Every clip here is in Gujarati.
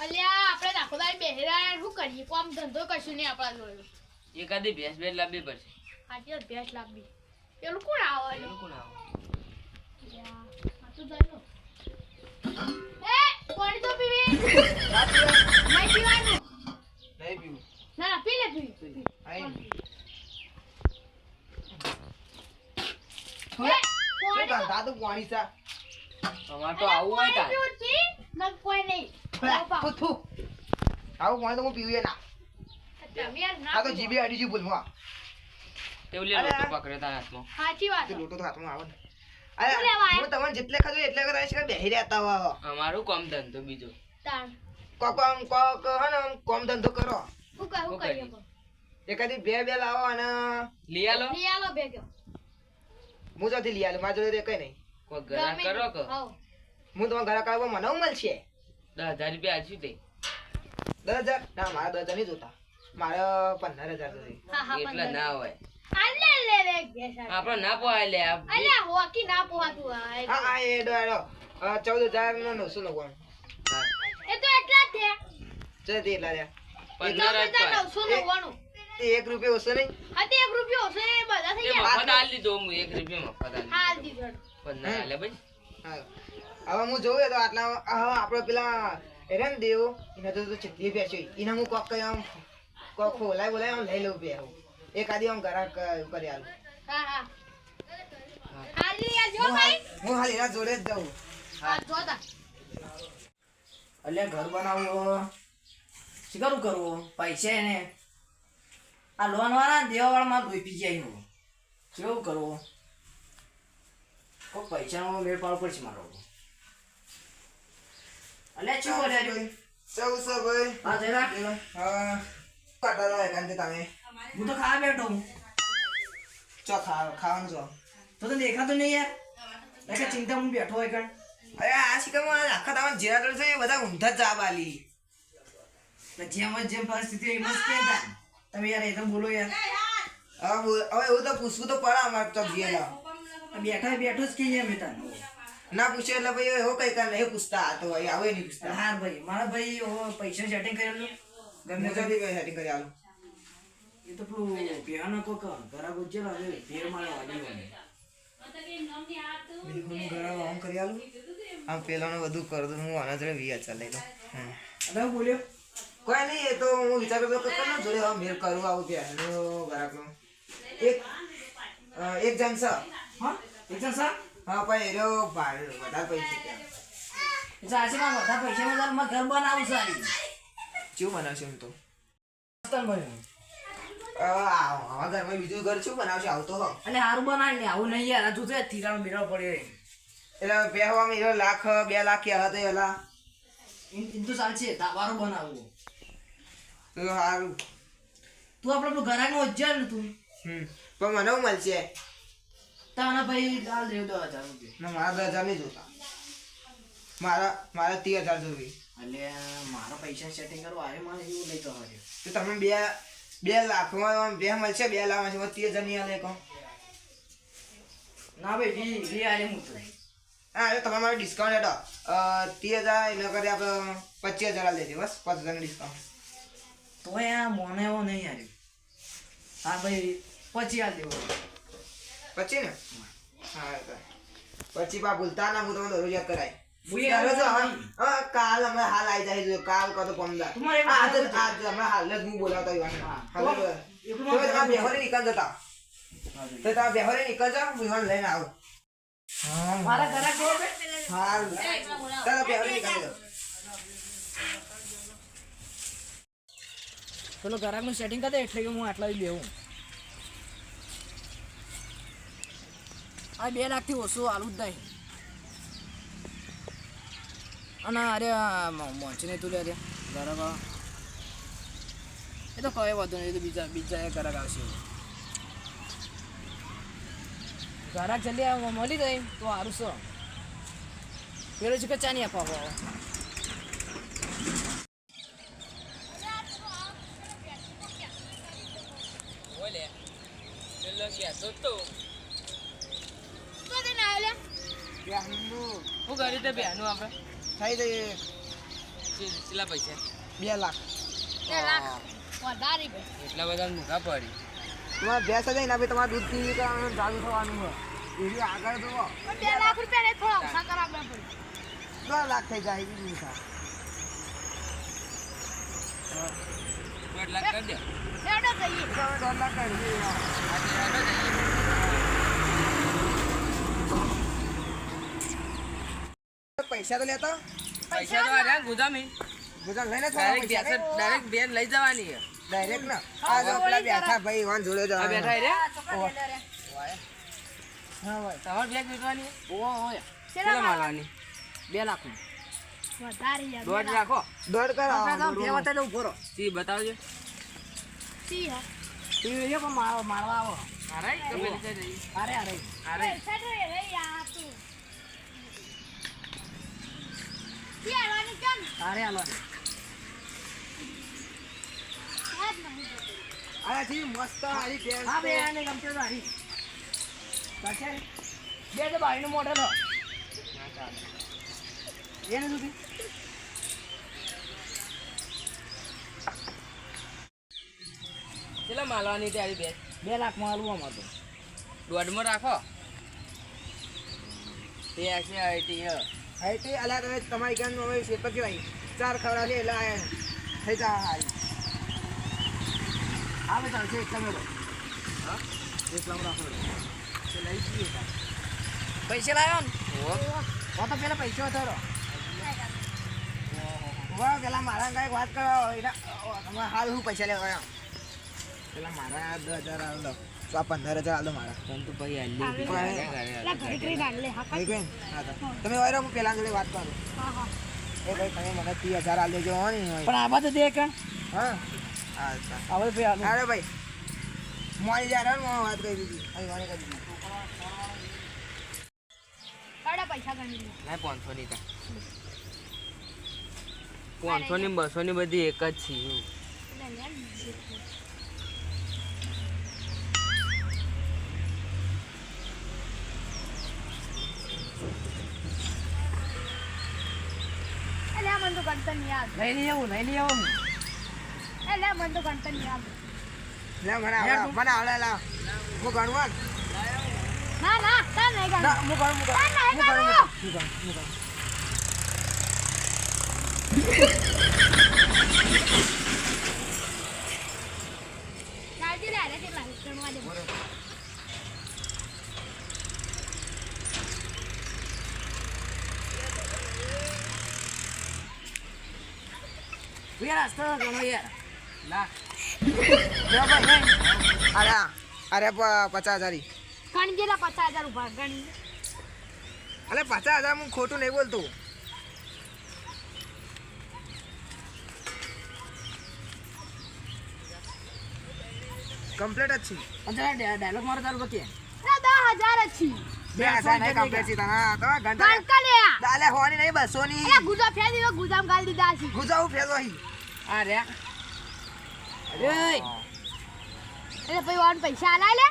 અલ્યા આપણે આખો દાડી બેહેરા શું કરીએ? કોમ ધંધો કશું નહીં આપણા જોડે. એકાદી ભેંસ ભેંસ લાવવી પડશે. હાજી વાત ભેંસ લાવવી પેલું કોણ આવે? એનું કોણ આવો? તો. એ પાણી તો પીવી. નહીં પીવાનું. નહીં પીવું. ના ના પી લે પી. પી. આઈ પાણી તો- ધંધા તો પાણી છે અમારે તો અલ્યા, આવું હોય તાર. પીવું કોઈ નહીં. પાવ. આવું પાણી તો હું પીવું ના આ તો જીબી આડી અડી જીભ બોલવા તેવું લે અરે લોટો પકડે તારા હાથમાં. સાચી વાત. લોટો તો હાથમાં આવે ને. અરે શું લેવા આયા? હું તમને જેટલે ખાધું એટલે કદાચ છે કે બેહી રહેતા હો અમારું કોમ ધંધો બીજો. કોક આમ કોક હે ને આમ કોમ ધંધો કરો? એકાદી બે બે લાવો અને લઈ આલો. લઈ આલો ભેગો હું જતી લઈ આલો. મારા જોડે કઈ નહીં. કોઈ કરો કે? હું તમારા ઘરે કાઢવા મને મળશે. દસ હજાર રૂપિયા આલ્યું તે. દસ હજાર? ના મારા દસ હજાર નહીં જોતા. મારે પંદર હજાર હા એટલા ના હોય. અલે લે લે ભેંસ આ. આપડે ના પોહાય લે અલ્યા હોકી ના પોહાતું હા હા એ ડો ચૌદ હજાર નો નવસો નવ્વાણું એ તો એટલા જ છે. છે એટલા રહ્યા પંદર. નવસો નવ્વાણું. એક રૂપિયા ઓછો નહીં? હા તે એક રૂપિયો હશે એ બધા થઈ ગયા. મફત આલી દીધો હું એક રૂપિયા મફત આલી હાલ દીધો. દીધો પંદર આલે ભાઈ. હા. હવે હું જોઉં તો આટલા હવે આપણે પેલા એરન દેવ. એને તો ચિત્રી બેસ્યો એને હું કોક કઈ આમ કોક બોલાય બોલાય આમ લઈ લઉં બે એક આદી આમ ઘરા કરી આલું. હા. હાલ એના જોડે જ જાઉં. એટલે ઘર બનાવવું શીખરું કરવું પૈસા એને આ લોન વાળા દેવા માં દોઈ જાય હું. કેવું કરવું કોઈ પૈસાનો મેળ પાડવો પડશે મારો. અલ્યા શું બોલે રે? સૌ સૌ ભાઈ હા જરા હા કાઢાલો કાંતે તમે હું તો ખાવા બેઠો હું ચો ખાવ ખાવાનું છો તો તો દેખાતો નહીં યાર એટલે ચિંતા હું બેઠો હોય કણ અરે આ શિકામાં આખા તમારા જેરા છે એ બધા ઊંધા જ જાબ આલી જેમ જ જેમ પરિસ્થિતિ એમ જ કહેતા તમે યાર એ તો બોલો યાર હવે હવે એવું તો પૂછવું તો પડે અમારે તો બેઠો બેઠો જ કહીએ મેં તને ના પૂછે એટલે ભાઈ એવો કઈ કામ નહીં પૂછતા તો ભાઈ આવે નહીં પૂછતા. હાર ભાઈ મારા ભાઈ ઓ પૈસા સેટિંગ કરેલું ગમે હું તે તો કઈ setting કરી આલું? એ તો પેલું પેહાનો કોક ઘરા ગુજ્જેલો હવે ફેર મારો વાલી ઘરે આમ કરી આલું? આમ પેલાનો બધું કર દઉં હું આના જોડે વી ચાલે લઉં. અરે હું બોલ્યો? કોઈ નહીં એ તો હું વિચાર કરતો કે કોના જોડે મેળ કરું આવું ત્યાં. ઘરાકનો એક એક જણ છે હા? એકદમ સર હા પણ એનો ભાડે વધારે પૈસા ત્યાં પૈસા માં ઘર બનાવું છે શું બનાવશે એમ તો? આવા ઘરમાં બીજું ઘર શું બનાવશે? આવતો હો. અને સારું બનાવી ને આવું નહીં યાર તું તો તીરાનો બેરાનો પડ્યો એટલે પહેવામાં એનો લાખ બે લાખ કે હતા એલા તો ચાલશે તાવારો બનાવવું. સારું તું આપણે પેલું ઘરાક નો તું. પણ મને મળશે? તાના ભાઈ લાલ દેવ દો હજાર રૂપિયા ના મારા દસ હજાર નહીં જોતા મારા મારા ત્રીસ હજાર જોવી. એટલે મારા પૈસા સેટિંગ કરવા આવે મારે એવું નહીં તો દે તો તમે બે બે લાખમાં બે મળશે બે લાખમાં ત્રીસ હજાર નહીં હાલે કહો ના ભાઈ વી વી આલે હું તો હા એટલે તમારે મારે ડિસ્કાઉન્ટ હેઠો ત્રીસ હજાર એના કરી આપણે પચીસ હજાર લેજે બસ પાંચ હજારનું ડિસ્કાઉન્ટ તો આ મોને એવો નહીં આવ્યું હા ભાઈ પછી આ દેવો. પછી ને? હા પછી પા ભૂલતા ના હું તમને દરરોજ યાદ કરાય. કાલ હમણાં હાલ આવી જાય કાલ કાં તો પમદાર આજ જ- આજ હમણાં હાલ જ હું બોલાવતા જ તમે તમારા ના નીકળ જતા તો તમે બેહોરે નીકળ જાઓ હું યુવાન લઈને આવું. મારા જોવો હાલ. ચાલો બેહોરે નીકળી જાઓ. પેલો સેટિંગ કરે એટલે કે હું આટલા જ લેવું આ બે લાખથી ઓછું આલું જ નહીં. અને અરે મોંચીને તું લે ઘરાક એ તો કઈ વાંધો નહીં તો બીજા બીજા એ ઘરાક આવશે. ઘરાક જલ્દી મળી જાય તો સારું છો? પેલો છે કે ચા નહીં આપવા હવે ઓલે પેલો તે ના આલે? બેહનું. હું કર્યું તે બેનું આપણે થઈ શી- કેટલા પૈસા. બે લાખ. બે લાખ. વધારે ભાઈ એટલા બધા મૂકા પડી. તમારે ભેંસ જ ભાઈ તમારે દૂધ પીવી કરવાનું ચાલુ થવાનું હોય. આગળ જુઓ બે લાખ રૂપિયા ને થોડા ઓછા કરાવવા પડે. દોઢ લાખ થઈ જાય એવી મીઠા દોઢ લાખ કરી દે. દોઢ લાખ કરી દઈએ. પૈસા તો લેતો? પૈસા તો આર્યા ગુદામી. ગુજરાત લઈને ડાયરેક્ટ બેસે ડાયરેક્ટ બેન લઈ જવાની છે. ડાયરેક્ટ ના. આ જો પેલા બેઠા ભાઈ વાન જોડે આ બેઠા રે. હા ભાઈ તમાર બેગ વેચવાની ઓ ઓય. કેટલા માલવાની બે લાખ વધારે દોઢ રાખો. દોઢ કરો. બે વખતે તો ઊભો રહો. સી બતાવજો. સી હા. તું એ મારવા આવો. બે ચાલશે ને? બે તો ભાઈનું મોઢે લો એને સુધી કેટલા માલવાની તારી બેગ બે લાખમાં આલું આમ હતો દોઢમાં રાખો. તે છે આઈટી હ. આઈટી અલા તમે તમારી કેમ હવે શેપર પર કેવાય ચાર ખવડા છે એટલે આ થઈ જા હારી આવે ચાલશે એકલા મેળો હા? એકલા રાખો. લઈ જઈએ. પૈસા લાવ્યો ને? તો પેલા પૈસો થયો વાહ પેલા મારા કંઈક વાત કરો હાલ હું પૈસા લેવા આવ્યો. પેલા મારા દસ હજાર આલો તો આ પંદર હજાર આલો મારા. પણ તું પછી હલ્લી આવે. લા ઘડી ઘડી રાખ લે હા થઈ ગયું ને? હા તો. તમે વાયરો હું પેલા જોડે વાત કરું. હા હા. એ ભાઈ તમે મને ત્રીસ હજાર આલ દેજો પણ આવા તો દે કણ હા. હવે ભાઈ અરે ભાઈ. મોડી જાય ને હું વાત કરી દીધી. અહીં વાણી કરી દીધી. પૈસા ગણી ના પાંચસો ની પાંચસો ની બસો ની બધી એક જ છે. ગણતર નહીં યાદ લઈ લઈ આવું લઈ લઈ આવું એ લે મને તો ગણતર નહીં યાદ લે મને આવડે મને આવડે લા હું ગણવા ને. ના ના તાર નહીં ગણ ના હું ગણ હું ગણ તાર નહીં હું ગણ ગણવું. હું ગણ હું ગણ ચાલતી લે રે કેટલા ગણવા દે યાર હસતો ગણો યાર ભાઈ અરે અરે પચાસ હજાર. ગણી જેલા પચાસ હજાર ઊભા ગણી. અરે પચાસ હજાર હું ખોટું નહીં બોલતો. કમ્પ્લીટ જ છે. જરા ડાયલોગ મારો ચાલુ બકે ના દસ હજાર જ છે. બે હજાર નહીં કમ્પ્લીટ છે હા તો ઘંટા ગણકા લે આ. દાલે હોવાની નહીં બસોની. ગુજા ફેર દીધો ગુજામ ગાલ દીધા છે. ગુજાવું ફેરવો અહીં આ રે અરે એટલે પછી વાળા પૈસા આલા લે.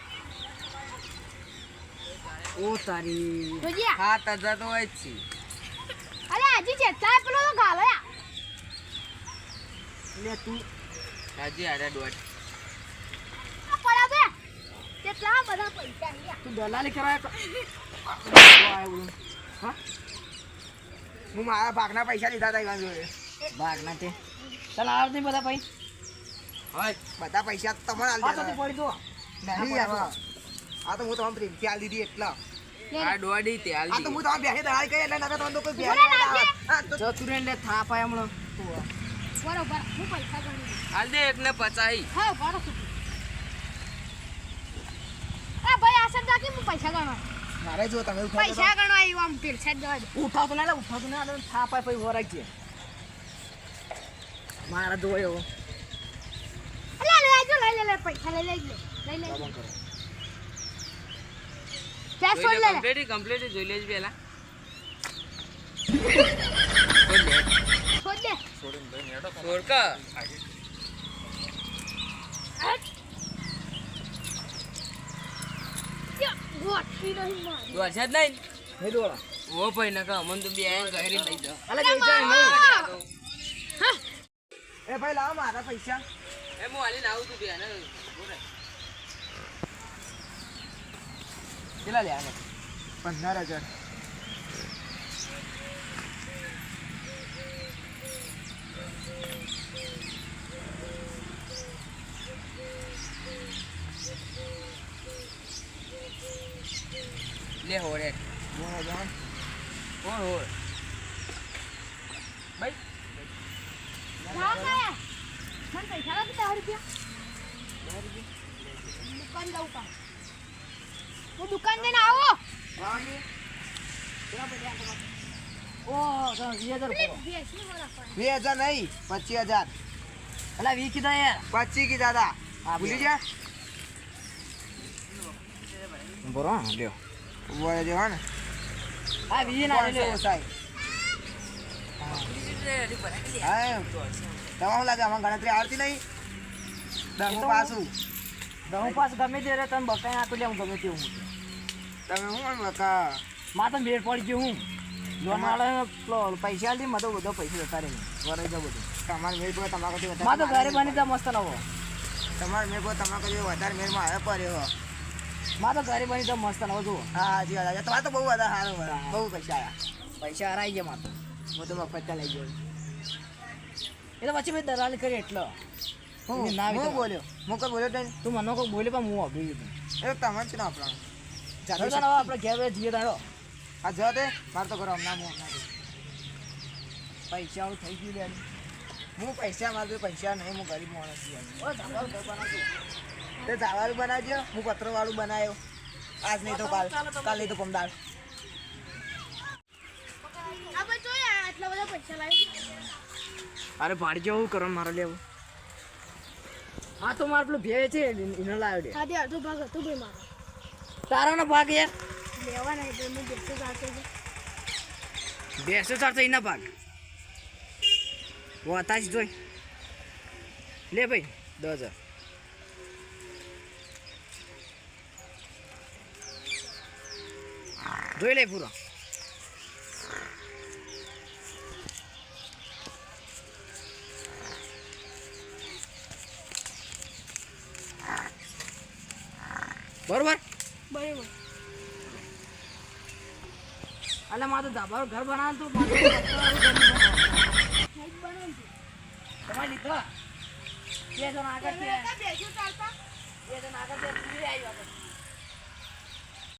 ઓ તારી જોજે. સાત હજાર તો હોય છે. અરે હજી જેટલા પેલો તો ગાલો યા લે તું. હજી આરે દોઢ. આ પડ્યા બે. કેટલા બધા પૈસા તું દલાલી કરાય હા? હું મારા ભાગના પૈસા લીધા હતા એના જોડે. ભાગ ના તે? ચાલ આવ નહીં બધા ભાઈ હોય બધા પૈસા તમારે આલ આ તો પડી દો નહીં. આ તો હું તમારે પ્રેમથી આલી દીધી એટલા. આ દોડી તે આલી આ તો હું તમારે બેસી દલાલી કરી એટલે નકર તમને કોઈ ના નાખજે. તો જતું રહે થાપ આય હમણો. બરોબર હું પૈસા ગણી આલ હાલ દે એકને પચાઈ. હા બરો આ ભાઈ આસર જાકી હું પૈસા ગણવા. મારે જો તમે પૈસા ગણવા આવ્યો આમ પીર છે જવા ઉઠાવ તો ના ઉઠાવ તો ના થાપ આય પછી વરાઈ છે મારા જોયો અલે લે આજો લઈ લે લે પૈસા લઈ લઈ લેજે. ત્યાં છોડ લે લે. કમ્પ્લીટ કમ્પ્લીટ જોઈ લેજ પેલા છોડ દે છોડ કા હટ. યો, ગોઠવી નહીં મારી. દોઢ છે જ નહીં. ઓ ભાઈ નકા અમન તો બે ઘરે લઈ જાઓ. એ ભાઈ લાવો મારા પૈસા. એ હું હાલીને આવું તું બેન. કેટલા લે આને પંદર હજાર. લે હોરે કોણ હોર ભાઈ ના કાયા મને પૈસા નથી દસ રૂપિયા દુકાન જવું કામ હું દુકાન જઈને આવો. બે હજાર નહીં પચીસ હજાર. અલા વીસ કીધા યાર. પચીસ કીધા હતા. હા, ભૂલી. ગયા? બરો લ્યો. બોલે જો ને. હા વીસ ના લ્યો ઓછાય. હા. તમારું લાગે આમાં ગણતરી આવડતી નહીં. દસમું પાછું. દહું પાસ ગમે તે રે તમે બકાઈ નાખો લે હું ગમે તે હું તમે હું બકા? માં તો મેળ પડી ગયો હું. લોન વાળા પૈસા આલી માં તો બધો પૈસા જતા રહે વરાઈ જાય બધું. તમારે મેળ પડે તમારા કરતી માં તો ઘરે બની તા મસ્ત નવો તમારે મેળ પર તમારા કરતી વધારે મેળમાં આવે પડ્યો. માં તો ઘરે બની તો મસ્ત નવો જુઓ. હા હાજી વાત છે. તમારે તો બહુ વધારે સારું. બહુ પૈસા આવ્યા પૈસા હરાઈ ગયા માં તો. હું તો મફત લઈ ગયો એ તો પછી મેં દલાલ કરી એટલો. હું ના હું. બોલ્યો? હું કોઈ બોલ્યો તને તું મને કોઈ બોલ્યો પણ હું અભી ગયું એ તમને જ ના આપણા. ચાલો ચાલો હવે આપણે ઘેર બે જઈએ તારો. હા જો તે મારે તો કરો હમણાં હું હમણાં પૈસા થઈ ગયું લે. હું પૈસા મારું પૈસા નહીં હું ગરીબ માણસ છું. તે ઝાવાળું બનાવજો. હું પત્ર વાળું બનાવ્યો. આજ નહીં તો કાલ. કાલ નહીં તો પમદાર આ ભાઈ જોઈએ આટલા બધા પૈસા લાવી અરે ભાડી જેવું કરો મારે લેવું. હા તો મારે પેલું ભે છે એને લાવ્યો છે ખાધી અડધો ભાગ હતો ભાઈ મારો. તારાનો ભાગ યાર લેવાના એટલે હું બેસો છું. બેસો સાથે એના ભાગ. વતાશ જોઈ. લે ભાઈ દસ હજાર. જોઈ લે પૂરો. બરોબર? બરાબર. એટલે મારે તો ધાબાનું ઘર બનાવ તું તમારે લીધો? બે જણ આગળ બે જણ આગળ છે તું આવી